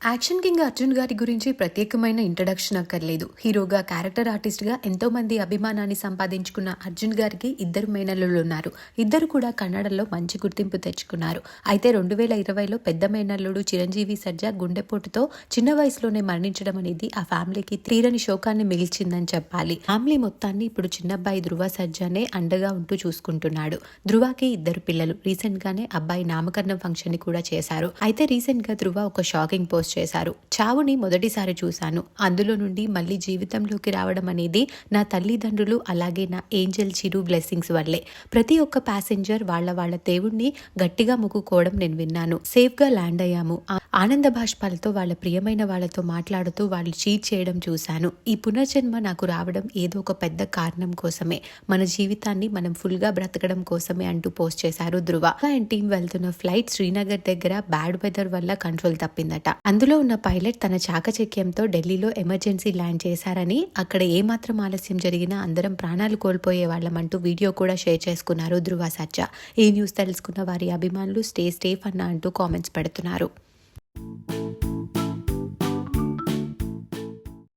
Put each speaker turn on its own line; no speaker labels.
Action king Arjun గారి గురించి ప్రత్యేకమైన ఇంట్రడక్షన్ అక్కర్లేదు. హీరోగా క్యారెక్టర్ ఆర్టిస్ట్గా ఎంతో మంది అభిమానాన్ని సంపాదించుకున్న అర్జున్ గారికి ఇద్దరు మేనల్లులు ఉన్నారు. ఇద్దరు కూడా కన్నడలో మంచి గుర్తింపు తెచ్చుకున్నారు. అయితే రెండు వేల ఇరవైలో పెద్ద మేనల్లుడు చిరంజీవి సర్జా గుండెపోటుతో చిన్న వయసులోనే మరణించడం అనేది ఆ ఫ్యామిలీకి తీరని శోకాన్ని మిగిల్చిందని చెప్పాలి. ఫ్యామిలీ మొత్తాన్ని ఇప్పుడు చిన్నబ్బాయి ధృవ సర్జానే అండగా ఉంటూ చూసుకుంటున్నాడు. ధృవకి ఇద్దరు పిల్లలు. రీసెంట్ గానే అబ్బాయి నామకరణం ఫంక్షన్ని కూడా చేశారు. అయితే రీసెంట్గా ధృవ ఒక షాకింగ్ పోస్ట్ చేశారు. చావుని మొదటిసారి చూశాను. అందులో నుండి మళ్ళీ జీవితంలోకి రావడం అనేది నా తల్లిదండ్రులు అలాగే నా ఏంజల్ చిరు బ్లెస్సింగ్స్ వల్లే. ప్రతి ఒక్క ప్యాసింజర్ వాళ్ళ వాళ్ళ దేవుణ్ణి గట్టిగా మొక్కుకోవడం నేను విన్నాను. సేఫ్గా ల్యాండ్ అయ్యాము. ఆనంద బాష్పాలతో వాళ్ళ ప్రియమైన వాళ్ళతో మాట్లాడుతూ వాళ్ళు చీట్ చేయడం చూశాను. ఈ పునర్జన్మ నాకు రావడం ఏదో ఒక పెద్ద కారణం కోసమే. మన జీవితాన్ని మనం ఫుల్గా బ్రతకడం కోసమే అంటూ పోస్ట్ చేశారు ధృవ. అండ్ టీం వెళ్తున్న ఫ్లైట్ శ్రీనగర్ దగ్గర బ్యాడ్ వెదర్ వల్ల కంట్రోల్ తప్పిందట. అందులో ఉన్న పైలట్ తన చాకచక్యంతో ఢిల్లీలో ఎమర్జెన్సీ ల్యాండ్ చేశారని అక్కడ ఏమాత్రం ఆలస్యం జరిగినా అందరం ప్రాణాలు కోల్పోయే వాళ్ళమంటూ వీడియో కూడా షేర్ చేసుకున్నారు ధృవ సజ్జా ఈ న్యూస్ తెలుసుకున్న వారి అభిమానులు స్టే స్టేఫ్ అన్న అంటూ కామెంట్స్ పెడుతున్నారు.